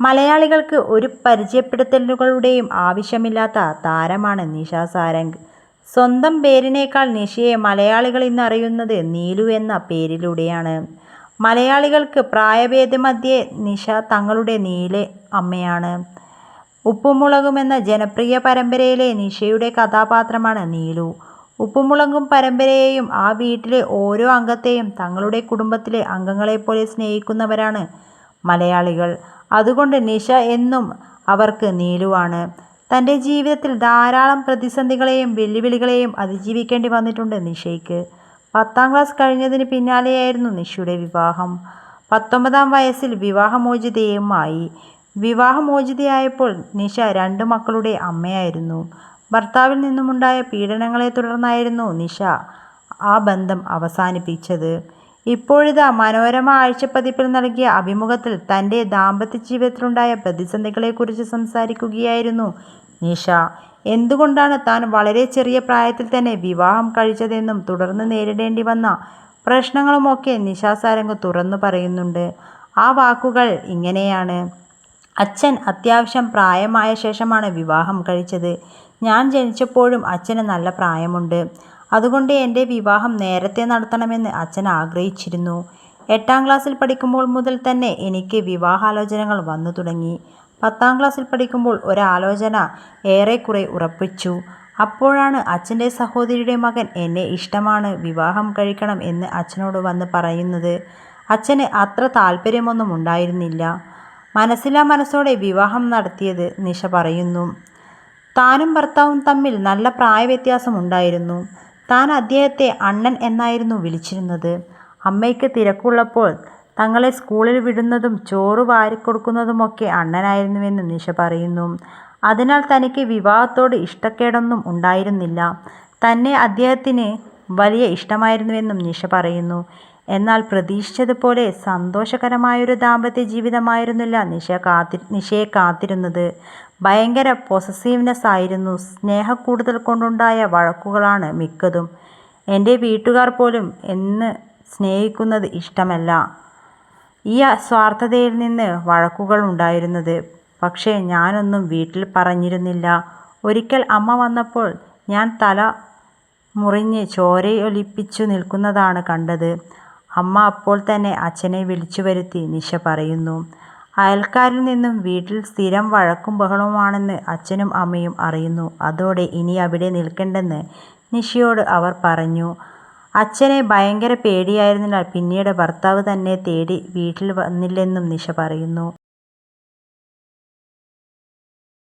മലയാളികൾക്ക് ഒരു പരിചയപ്പെടുത്തലുകളുടെയും ആവശ്യമില്ലാത്ത താരമാണ് നിഷ സാരംഗ്. സ്വന്തം പേരിനേക്കാൾ നിഷയെ മലയാളികൾ ഇന്നറിയുന്നത് നീലു എന്ന പേരിലൂടെയാണ്. മലയാളികൾക്ക് പ്രായഭേദമധ്യേ നിഷ തങ്ങളുടെ നീല അമ്മയാണ്. ഉപ്പുമുളകും എന്ന ജനപ്രിയ പരമ്പരയിലെ നിഷയുടെ കഥാപാത്രമാണ് നീലു. ഉപ്പുമുളകും പരമ്പരയെയും ആ വീട്ടിലെ ഓരോ അംഗത്തെയും തങ്ങളുടെ കുടുംബത്തിലെ അംഗങ്ങളെപ്പോലെ സ്നേഹിക്കുന്നവരാണ് മലയാളികൾ. അതുകൊണ്ട് നിഷ എന്നും അവർക്ക് നീലുവാണ്. തന്റെ ജീവിതത്തിൽ ധാരാളം പ്രതിസന്ധികളെയും വെല്ലുവിളികളെയും അതിജീവിക്കേണ്ടി വന്നിട്ടുണ്ട് നിഷയ്ക്ക്. പത്താം ക്ലാസ് കഴിഞ്ഞതിന് പിന്നാലെയായിരുന്നു നിഷയുടെ വിവാഹം. പത്തൊമ്പതാം വയസ്സിൽ വിവാഹമോചിതയുമായി. വിവാഹമോചിതയായപ്പോൾ നിഷ രണ്ട് മക്കളുടെ അമ്മയായിരുന്നു. ഭർത്താവിൽ നിന്നുമുണ്ടായ പീഡനങ്ങളെ തുടർന്നായിരുന്നു നിഷ ആ ബന്ധം അവസാനിപ്പിച്ചത്. ഇപ്പോഴിതാ മനോരമ ആഴ്ചപ്പതിപ്പിൽ നൽകിയ അഭിമുഖത്തിൽ തന്റെ ദാമ്പത്യ ജീവിതത്തിലുണ്ടായ പ്രതിസന്ധികളെക്കുറിച്ച് സംസാരിക്കുകയായിരുന്നു നിഷ. എന്തുകൊണ്ടാണ് താൻ വളരെ ചെറിയ പ്രായത്തിൽ തന്നെ വിവാഹം കഴിച്ചതെന്നും തുടർന്ന് നേരിടേണ്ടി വന്ന പ്രശ്നങ്ങളുമൊക്കെ നിഷ സാരംഗ് തുറന്നു പറയുന്നുണ്ട്. ആ വാക്കുകൾ ഇങ്ങനെയാണ്. അച്ഛൻ അത്യാവശ്യം പ്രായമായ ശേഷമാണ് വിവാഹം കഴിച്ചത്. ഞാൻ ജനിച്ചപ്പോഴും അച്ഛന് നല്ല പ്രായമുണ്ട്. അതുകൊണ്ട് എന്റെ വിവാഹം നേരത്തെ നടത്തണമെന്ന് അച്ഛൻ ആഗ്രഹിച്ചിരുന്നു. എട്ടാം ക്ലാസ്സിൽ പഠിക്കുമ്പോൾ മുതൽ തന്നെ എനിക്ക് വിവാഹാലോചനകൾ വന്നു തുടങ്ങി. പത്താം ക്ലാസ്സിൽ പഠിക്കുമ്പോൾ ഒരാലോചന ഏറെക്കുറെ ഉറപ്പിച്ചു. അപ്പോഴാണ് അച്ഛന്റെ സഹോദരിയുടെ മകൻ എന്നെ ഇഷ്ടമാണ് വിവാഹം കഴിക്കണം എന്ന് അച്ഛനോട് വന്ന് പറയുന്നത്. അച്ഛന് അത്ര താല്പര്യമൊന്നും ഉണ്ടായിരുന്നില്ല. മനസ്സിലാ മനസ്സോടെ വിവാഹം നടത്തിയത് നിഷ പറയുന്നു. താനും ഭർത്താവും തമ്മിൽ നല്ല പ്രായവ്യത്യാസം ഉണ്ടായിരുന്നു. താൻ അദ്ദേഹത്തെ അണ്ണൻ എന്നായിരുന്നു വിളിച്ചിരുന്നത്. അമ്മയ്ക്ക് തിരക്കുള്ളപ്പോൾ തങ്ങളെ സ്കൂളിൽ വിടുന്നതും ചോറ് വാരിക്കൊടുക്കുന്നതുമൊക്കെ അണ്ണനായിരുന്നുവെന്ന് നിഷ പറയുന്നു. അതിനാൽ തനിക്ക് വിവാഹത്തോട് ഇഷ്ടക്കേടൊന്നും ഉണ്ടായിരുന്നില്ല. തന്നെ അദ്ദേഹത്തിന് വലിയ ഇഷ്ടമായിരുന്നുവെന്നും നിഷ പറയുന്നു. എന്നാൽ പ്രതീക്ഷിച്ചതുപോലെ സന്തോഷകരമായൊരു ദാമ്പത്യ ജീവിതമായിരുന്നില്ല നിഷ കാത്തി നിഷയെ കാത്തിരുന്നത്. ഭയങ്കര പൊസസീവ്നെസ് ആയിരുന്നു. സ്നേഹക്കൂടുതൽ കൊണ്ടുണ്ടായ വഴക്കുകളാണ് മിക്കതും. എന്റെ വീട്ടുകാർ പോലും എന്ന് സ്നേഹിക്കുന്നത് ഇഷ്ടമല്ല. ഈ സ്വാർത്ഥതയിൽ നിന്ന് വഴക്കുകൾ ഉണ്ടായിരുന്നത്. പക്ഷേ ഞാനൊന്നും വീട്ടിൽ പറഞ്ഞിരുന്നില്ല. ഒരിക്കൽ അമ്മ വന്നപ്പോൾ ഞാൻ തല മുറിഞ്ഞ് ചോരയൊലിപ്പിച്ചു നിൽക്കുന്നതാണ് കണ്ടത്. അമ്മ അപ്പോൾ തന്നെ അച്ഛനെ വിളിച്ചു വരുത്തി നിഷ പറയുന്നു. അയൽക്കാരിൽ നിന്നും വീട്ടിൽ സ്ഥിരം വഴക്കും ബഹളവുമാണെന്ന് അച്ഛനും അമ്മയും അറിയുന്നു. അതോടെ ഇനി അവിടെ നിൽക്കണ്ടെന്ന് നിഷയോട് അവർ പറഞ്ഞു. അച്ഛനെ ഭയങ്കര പേടിയായിരുന്നതിനാൽ പിന്നീട് ഭർത്താവ് തന്നെ തേടി വീട്ടിൽ വന്നില്ലെന്നും നിഷ പറയുന്നു.